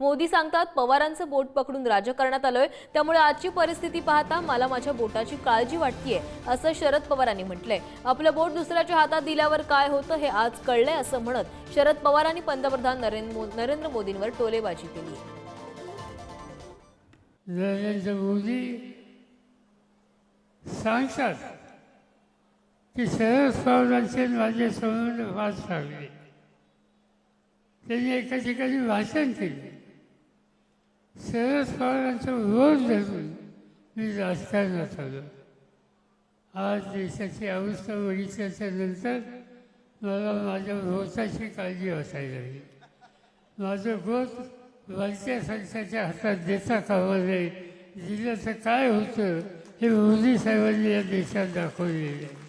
मोदी सांगतात पवारांचं बोट पकडून राजकारणात आलोय. त्यामुळे आजची परिस्थिती पाहता मला माझ्या बोटाची काळजी वाटतीये असं शरद पवारांनी म्हटलंय. आपलं बोट दुसऱ्याच्या हातात दिल्यावर काय होतं हे आज कळलंय असं म्हणत शरद पवारांनी पंतप्रधान नरेंद्र मो- नरेंद्र मोदींवर टोलेबाजी केली नरेंद्र मोदी सांगतात की शरद पवारांचे माझे संबंध फार चांगले. त्यांनी एका ठिकाणी भाषण केले. शरद पवारांचा विरोध धरून मी राजकारणात आलो. आज देशाची अवस्था बघितल्याच्या नंतर मला माझ्या भोवताची काळजी वाटायला लागली. माझं गोत वरच्या संस्थाच्या हातात देता कामा नये दिलं तर काय होतं हे मोदी साहेबांनी या देशात दाखवलेलं आहे.